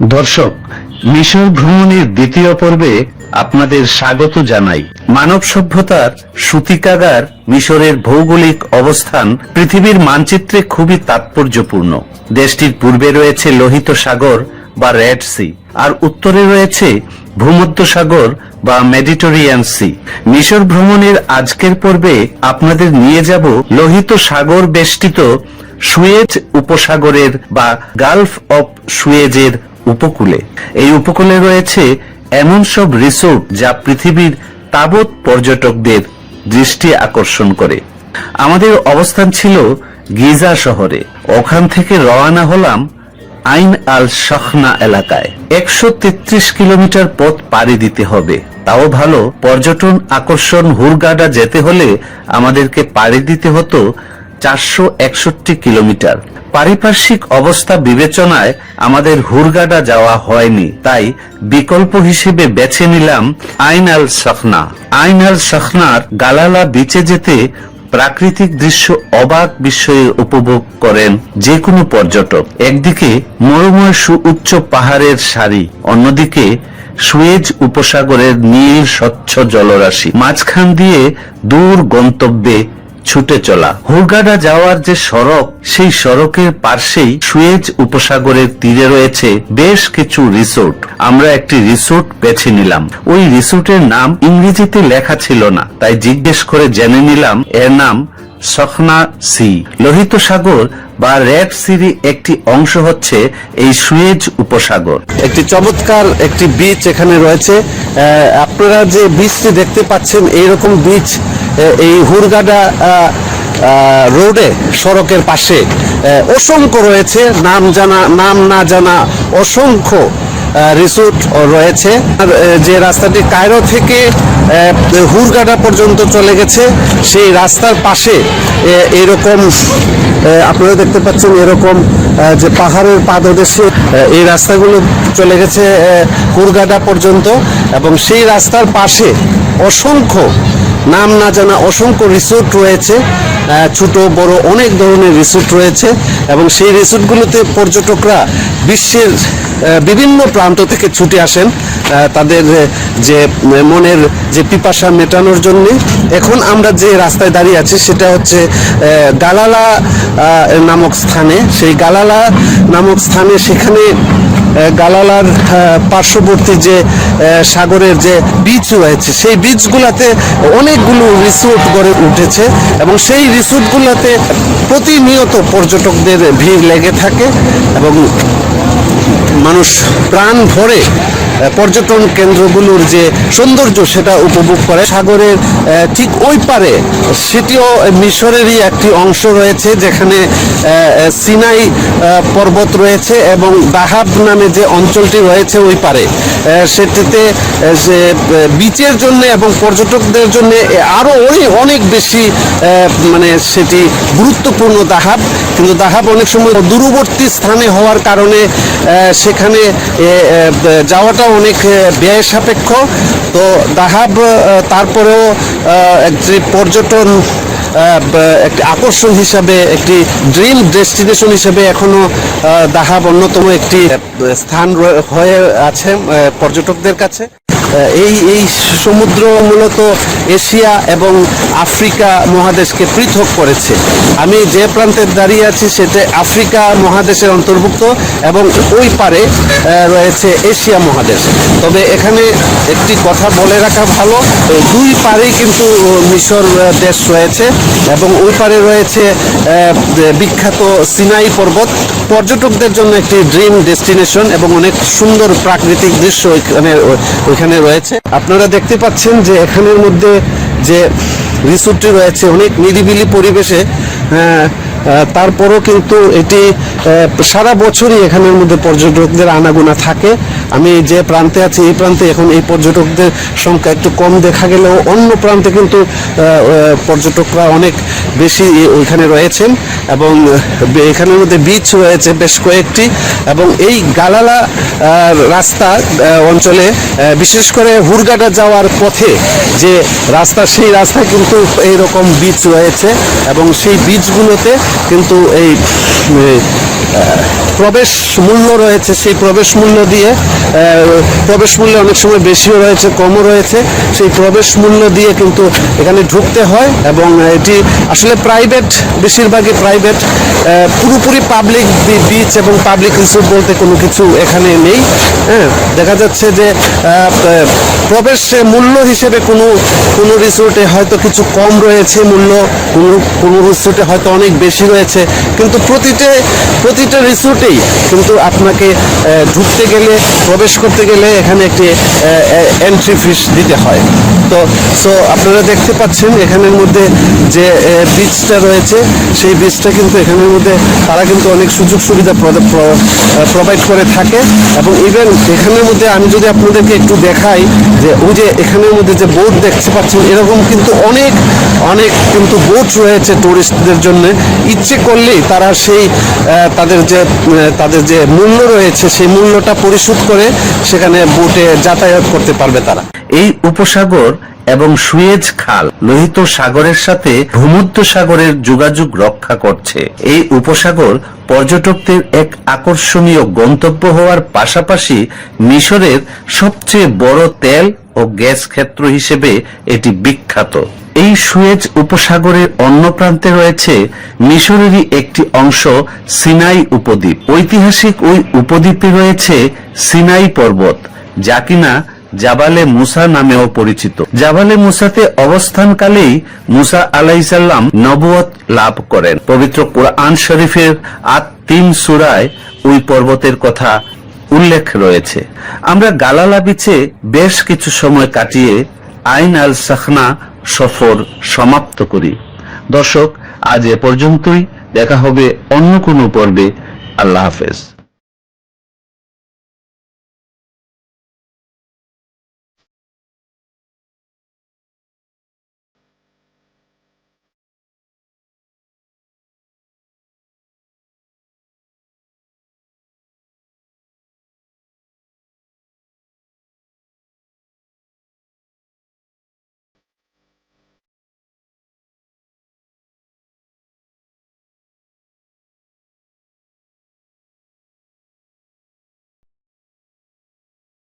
দর্শক, মিশর ভ্রমণের দ্বিতীয় পর্বে আপনাদের স্বাগত জানাই। মানব সভ্যতার সূতিকাগার মিশরের ভৌগোলিক অবস্থান পৃথিবীর মানচিত্রে খুবই তাৎপর্যপূর্ণ। দেশটির পূর্বে রয়েছে লোহিত সাগর বা রেড সি, আর উত্তরে রয়েছে ভূমধ্য সাগর বা মেডিটেরিয়ান সি। মিশর ভ্রমণের আজকের পর্বে আপনাদের নিয়ে যাব লোহিত সাগর বেষ্টিত সুয়েজ উপসাগরের বা গালফ অফ সুয়েজের উপকূলে। এই উপকূলে রয়েছে এমন সব রিসোর্ট যা পৃথিবীর তাবৎ পর্যটকদের দৃষ্টি আকর্ষণ করে। আমাদের অবস্থান ছিল গিজা শহরে। ওখান থেকে রওনা হলাম আইন আল শখনা এলাকায়। একশো তেত্রিশ কিলোমিটার পথ পাড়ি দিতে হবে। তাও ভালো, পর্যটন আকর্ষণ হুরগাডা যেতে হলে আমাদেরকে পাড়ি দিতে হতো চারশো একষট্টি কিলোমিটার। পারিপার্শ্বিক অবস্থা বিবেচনায় আমাদের হুরগাডা যাওয়া হয়নি, তাই বিকল্প হিসেবে বেছে নিলাম আইন আল সখনা আইন আল সখনার গালালা বিচে যেতে প্রাকৃতিক দৃশ্য অবাক বিস্ময়ে উপভোগ করেন যে কোনো পর্যটক। একদিকে মরুময় সুউচ্চ পাহাড়ের সারি, অন্যদিকে সুয়েজ উপসাগরের নীল স্বচ্ছ জলরাশি। মাঝখান দিয়ে দূর গন্তব্যে ছুটে চলা। হুরগাডা যাওয়ার যে সড়ক, সেই সড়কের পার্শ্বেই সুয়েজ উপসাগরের তীরে রয়েছে বেশ কিছু রিসোর্ট। আমরা একটি রিসোর্ট বেছে নিলাম। ওই রিসোর্টের নাম ইংরেজিতে লেখা ছিল না, তাই জিজ্ঞেস করে জেনে নিলাম এর নাম সখনা সি। লোহিত সাগর বা রেড সিরি একটি অংশ হচ্ছে এই সুয়েজ উপসাগর। একটি চমৎকার একটি বিচ এখানে রয়েছে। আপনারা যে বিচটি দেখতে পাচ্ছেন, এইরকম বিচ এই হুরগাডা রোডে, সড়কের পাশে অসংখ্য রয়েছে, নাম জানা, নাম না জানা অসংখ্য রিসোর্ট রয়েছে। যে রাস্তাটি কায়রো থেকে হুরগাডা পর্যন্ত চলে গেছে, সেই রাস্তার পাশে এরকম আপনারা দেখতে পাচ্ছেন এরকম যে পাহাড়ের পাদদেশে এই রাস্তাগুলো চলে গেছে হুরগাডা পর্যন্ত। এবং সেই রাস্তার পাশে অসংখ্য নাম না জানা অসংখ্য রিসোর্ট রয়েছে ছোট, বড় অনেক ধরনের রিসোর্ট রয়েছে এবং সেই রিসোর্টগুলোতে পর্যটকরা বিশ্বের বিভিন্ন প্রান্ত থেকে ছুটে আসেন তাদের যে মনের যে পিপাসা মেটানোর জন্য। এখন আমরা যে রাস্তায় দাঁড়িয়ে আছি সেটা হচ্ছে গালালা নামক স্থানে। সেই গালালা নামক স্থানে সেখানে গালালার পার্শ্ববর্তী যে সাগরের যে বীচ রয়েছে, সেই বীচগুলোতে অনেকগুলো রিসোর্ট গড়ে উঠেছে এবং সেই রিসোর্টগুলোতে প্রতিনিয়ত পর্যটকদের ভিড় লেগে থাকে এবং মানুষ প্রাণ ভরে পর্যটন কেন্দ্রগুলোর যে সৌন্দর্য সেটা উপভোগ করে। সাগরের ঠিক ওই পারে, সেটিও মিশরেরই একটি অংশ রয়েছে, যেখানে সিনাই পর্বত রয়েছে এবং দাহাব নামে যে অঞ্চলটি রয়েছে ওই পারে। সেটিতে যে বিচের জন্য এবং পর্যটকদের জন্য আরও অনেক বেশি মানে সেটি গুরুত্বপূর্ণ দাহাব। কিন্তু দাহাব অনেক সময় দূরবর্তী স্থানে হওয়ার কারণে সেখানে যাওয়াটা অনেক ব্যয় সাপেক্ষ। তো দাহাব তারপরেও একটি পর্যটন একটি আকর্ষণ হিসাবে, একটি ড্রিম ডেস্টিনেশন হিসেবে এখনও দাহাব অন্যতম একটি স্থান হয়ে আছে পর্যটকদের কাছে। এই এই সমুদ্র মূলত এশিয়া এবং আফ্রিকা মহাদেশকে পৃথক করেছে। আমি যে প্রান্তে দাঁড়িয়ে আছি সেটা আফ্রিকা মহাদেশের অন্তর্ভুক্ত এবং ওই পারে রয়েছে এশিয়া মহাদেশ। তবে এখানে একটি কথা বলে রাখা ভালো দুই পারেই কিন্তু মিশর দেশ রয়েছে এবং ওই পারে রয়েছে বিখ্যাত সিনাই পর্বত। পর্যটকদের জন্য একটি ড্রিম ডেস্টিনেশন এবং অনেক সুন্দর প্রাকৃতিক দৃশ্য ওইখানে ওইখানে রয়েছে। আপনারা দেখতে পাচ্ছেন যে এখানের মধ্যে যে রিসোর্টটি রয়েছে, অনেক নিরিবিলি পরিবেশে তারপরও কিন্তু এটি সারা বছরই এখানের মধ্যে পর্যটকদের আনাগোনা থাকে। আমি যে প্রান্তে আছি, এই প্রান্তে এখন এই পর্যটকদের সংখ্যা একটু কম দেখা গেলেও অন্য প্রান্তে কিন্তু পর্যটকরা অনেক বেশি ওইখানে রয়েছেন এবং এখানের মধ্যে বিচ রয়েছে বেশ কয়েকটি এবং এই গালালা রাস্তা অঞ্চলে বিশেষ করে হুরগাডা যাওয়ার পথে যে রাস্তা, সেই রাস্তায় কিন্তু এইরকম বিচ রয়েছে এবং সেই বিচগুলোতে কিন্তু এই প্রবেশ মূল্য রয়েছে, সেই প্রবেশ মূল্য দিয়ে প্রবেশ মূল্য অনেক সময় বেশিও রয়েছে, কমও রয়েছে। সেই প্রবেশ মূল্য দিয়ে কিন্তু এখানে ঢুকতে হয় এবং এটি আসলে প্রাইভেট বেশিরভাগই প্রাইভেট পুরোপুরি পাবলিক বিচ এবং পাবলিক রিসোর্ট বলতে কোনো কিছু এখানে নেই। হ্যাঁ দেখা যাচ্ছে যে প্রবেশ মূল্য হিসেবে কোনো কোনো রিসোর্টে হয়তো কিছু কম রয়েছে, মূল্য কোনো কোনো রিসোর্টে হয়তো অনেক বেশি রয়েছে। কিন্তু প্রতিটা প্রতিটা রিসোর্টেই কিন্তু আপনাকে ঢুকতে গেলে, প্রবেশ করতে গেলে এখানে একটি এন্ট্রি ফিস দিতে হয়। তো সো আপনারা দেখতে পাচ্ছেন এখানের মধ্যে যে বীজটা রয়েছে, সেই বীজটা কিন্তু এখানের মধ্যে তারা কিন্তু অনেক সুযোগ সুবিধা প্রোভাইড করে থাকে। এবং ইভেন এখানের মধ্যে আমি যদি আপনাদেরকে একটু দেখাই যে ওই যে এখানের মধ্যে যে বোট দেখতে পাচ্ছেন, এরকম কিন্তু অনেক অনেক কিন্তু বোট রয়েছে টুরিস্টদের জন্য। ইচ্ছে করলেই তারা সেই তাদের যে তাদের যে মূল্য রয়েছে, সেই মূল্যটা পরিশোধ করে সেখানে বোটে যাতায়াত করতে পারবে তারা। এই উপসাগর এবং সুয়েজ খাল লোহিত সাগরের সাথে ভূমধ্য সাগরের যোগাযোগ রক্ষা করছে। এই উপসাগর পর্যটকদের এক আকর্ষণীয় গন্তব্য হওয়ার পাশাপাশি মিশরের সবচেয়ে বড় তেল ও গ্যাস ক্ষেত্র হিসেবে এটি বিখ্যাত। এই সুয়েজ উপসাগরের অন্য প্রান্তে রয়েছে মিশরেরই একটি অংশ সিনাই উপদ্বীপ। ঐতিহাসিক ওই উপদ্বীপে রয়েছে সিনাই পর্বত, যা কিনা জাবালে মুসা নামেও পরিচিত। জাবালে মুসাতে অবস্থানকালেই মুসা আলাইসাল্লাম নবুয়ত লাভ করেন। পবিত্র কোরআন শরীফের আট তিন সুরায় ওই পর্বতের কথা উল্লেখ রয়েছে। আমরা গালালা বিচে বেশ কিছু সময় কাটিয়ে আইন আল সাখনা সফর সমাপ্ত করি। দর্শক, আজ এ পর্যন্তই। দেখা হবে অন্য কোনো পর্বে। আল্লাহ হাফেজ।